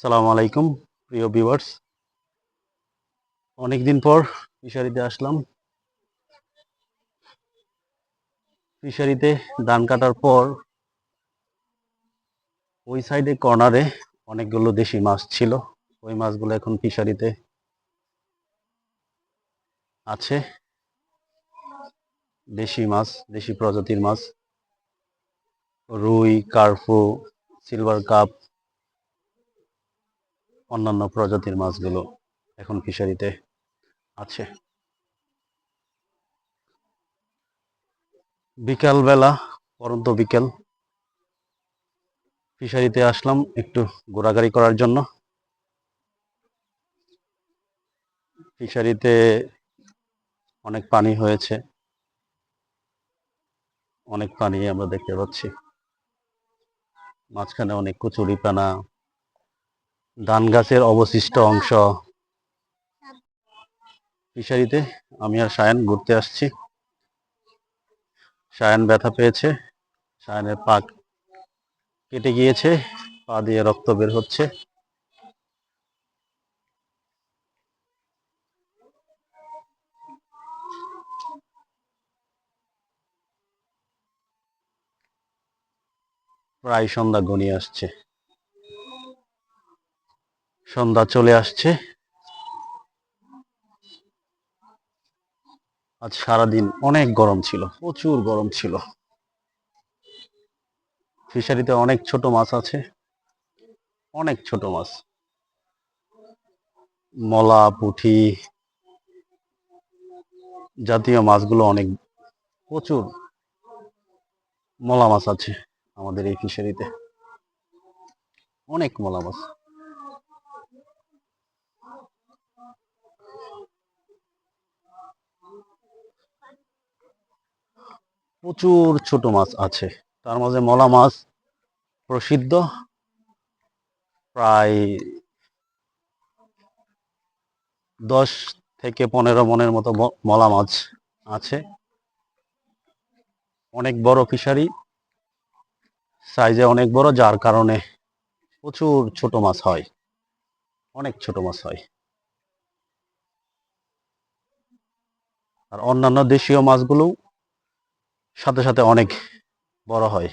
সালাম আলাইকুম, প্রিয় ভিউয়ার্স। অনেকদিন পর ফিশারিতে আসলাম। ফিশারিতে ধান কাটার পর ওই সাইডে কর্নারে অনেকগুলো দেশি মাছ ছিল। ওই মাছগুলো এখন ফিশারিতে আছে। দেশি মাছ, দেশি প্রজাতির মাছ। রুই কার্ফু সিলভার কাপ অন্যান্য প্রজাতির মাছগুলো এখন ফিশারিতে আছে। বিকালবেলা, পরন্ত বিকেল, ফিশারিতে আসলাম একটু ঘোরাঘুরি করার জন্য। ফিশারিতে অনেক পানি হয়েছে। অনেক পানি আমরা দেখতে পাচ্ছি। মাঝখানে অনেক কচুরিপানা ধান গাছের অবশিষ্ট অংশ। ফিশারিতে আমি আর সায়ন ঘুরতে আসছি। সায়ন ব্যথা পেয়েছে। সায়নের পা কেটে গিয়েছে, পা দিয়ে রক্ত বের হচ্ছে। প্রায় সন্ধ্যা ঘনিয়ে আসছে। সন্ধ্যা চলে আসছে। আজ সারাদিন অনেক গরম ছিল, প্রচুর গরম ছিল। ফিশারিতে অনেক ছোট মাছ আছে, অনেক ছোট মাছ। মলা, পুঁটি জাতীয় মাছগুলো অনেক, প্রচুর মলা মাছ আছে আমাদের এই ফিশারিতে। অনেক মলা মাছ। প্রচুর ছোট মাছ আছে। তার মাঝে মলা মাছ প্রসিদ্ধ। প্রায় দশ থেকে পনেরো মনের মতো মলা মাছ আছে। অনেক বড় ফিশারি সাইজে অনেক বড়, যার কারণে প্রচুর ছোট মাছ হয়। অনেক ছোট মাছ হয়। আর অন্যান্য দেশীয় মাছগুলো সাথে সাথে অনেক বড় হয়।